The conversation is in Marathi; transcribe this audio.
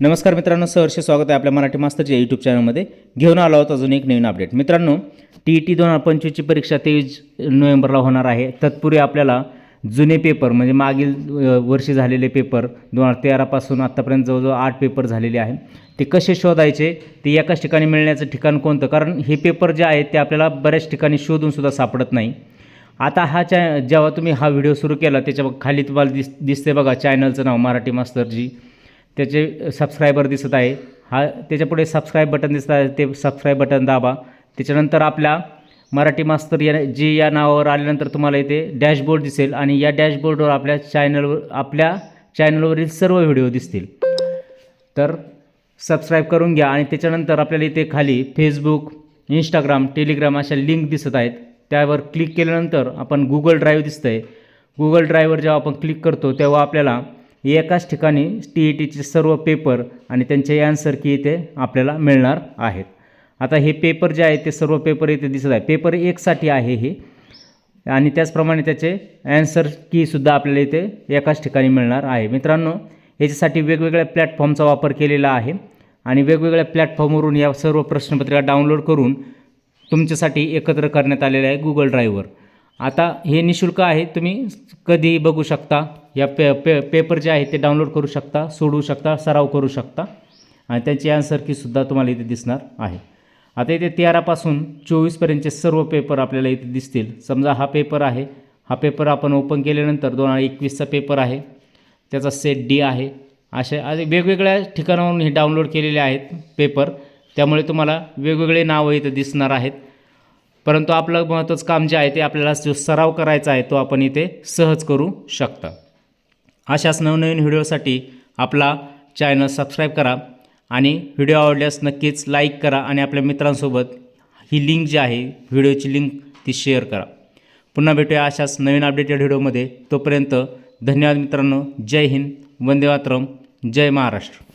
नमस्कार मित्रांनो सहर्ष स्वागत आहे आपल्या मराठी मास्तरच्या यूट्यूब चॅनलमध्ये घेऊन आलो आहोत अजून एक नवीन अपडेट मित्रांनो टी ई टी दोन हजार पंचवीसची परीक्षा तेवीस नोव्हेंबरला होणार आहे. तत्पूर्वी आपल्याला जुने पेपर म्हणजे मागील वर्षी झालेले पेपर दोन हजार तेरापासून आत्तापर्यंत जवळजवळ आठ पेपर झालेले आहे. ते कसे शोधायचे? ते एकाच ठिकाणी मिळण्याचं ठिकाण कोणतं? कारण हे पेपर जे आहेत ते आपल्याला बऱ्याच ठिकाणी शोधूनसुद्धा सापडत नाही. आता हा चॅ जेव्हा तुम्ही हा व्हिडिओ सुरू केला त्याच्याखाली तुम्हाला दिस दिसते बघा चॅनलचं नाव मराठी मास्तरजी. त्याचे सबस्क्रायबर दिसत आहे. हा त्याच्यापुढे सबस्क्राईब बटन दिसत आहे. ते सबस्क्राईब बटन दाबा. त्याच्यानंतर आपल्या मराठी मास्तर या जी या नावावर आल्यानंतर तुम्हाला इथे डॅशबोर्ड दिसेल आणि या डॅशबोर्डवर आपल्या चॅनलवर आपल्या चॅनलवरील सर्व व्हिडिओ दिसतील. तर सबस्क्राईब करून घ्या आणि त्याच्यानंतर आपल्याला इथे खाली फेसबुक इंस्टाग्राम टेलिग्राम अशा लिंक दिसत आहेत. त्यावर क्लिक केल्यानंतर आपण गुगल ड्राईव्ह दिसतं आहे गुगल ड्राईव्हवर जेव्हा आपण क्लिक करतो तेव्हा आपल्याला एकाच ठिकाणी टी ई टीचे सर्व पेपर आणि त्यांचे ॲन्सर की इथे आपल्याला मिळणार आहेत. आता हे पेपर जे आहेत ते सर्व पेपर इथे दिसत आहे. पेपर एकसाठी आहे हे. आणि त्याचप्रमाणे त्याचे ॲन्सर कीसुद्धा आपल्याला इथे एकाच ठिकाणी मिळणार आहे. मित्रांनो याच्यासाठी वेगवेगळ्या प्लॅटफॉर्मचा वापर केलेला आहे. आणि वेगवेगळ्या प्लॅटफॉर्मवरून या सर्व प्रश्नपत्रिका डाउनलोड करून तुमच्यासाठी एकत्र करण्यात आलेले आहे गुगल ड्राईव्हवर आता हे निशुल्क आहे तुम्ही कधीही बघू शकता. या पे पे पेपर जे आहेत ते डाउनलोड करू शकता सोडवू शकता सराव करू शकता. आणि त्याची आन्सर कीसुद्धा तुम्हाला इथे दिसणार आहे. आता इथे तेरापासून चोवीसपर्यंतचे सर्व पेपर आपल्याला इथे दिसतील. समजा हा पेपर आहे. हा पेपर आपण ओपन केल्यानंतर दोन हजार एकवीसचा पेपर आहे. त्याचा सेट डी आहे. अशा वेगवेगळ्या ठिकाणावरून हे डाउनलोड केलेले आहेत पेपर त्यामुळे तुम्हाला वेगवेगळे नावं इथं दिसणार आहेत. परंतु आपलं महत्त्वाचं काम जे आहे ते आपल्याला जो सराव करायचा आहे तो आपण इथे सहज करू शकता. अशाच नवनवीन व्हिडिओसाठी आपला चॅनल सबस्क्राईब करा आणि व्हिडिओ आवडल्यास नक्कीच लाईक करा आणि आपल्या मित्रांसोबत ही लिंक जी आहे व्हिडिओची लिंक ती शेअर करा. पुन्हा भेटूया अशाच नवीन अपडेटेड व्हिडिओमध्ये. तोपर्यंत धन्यवाद मित्रांनो. जय हिंद. वंदे मातरम. जय महाराष्ट्र.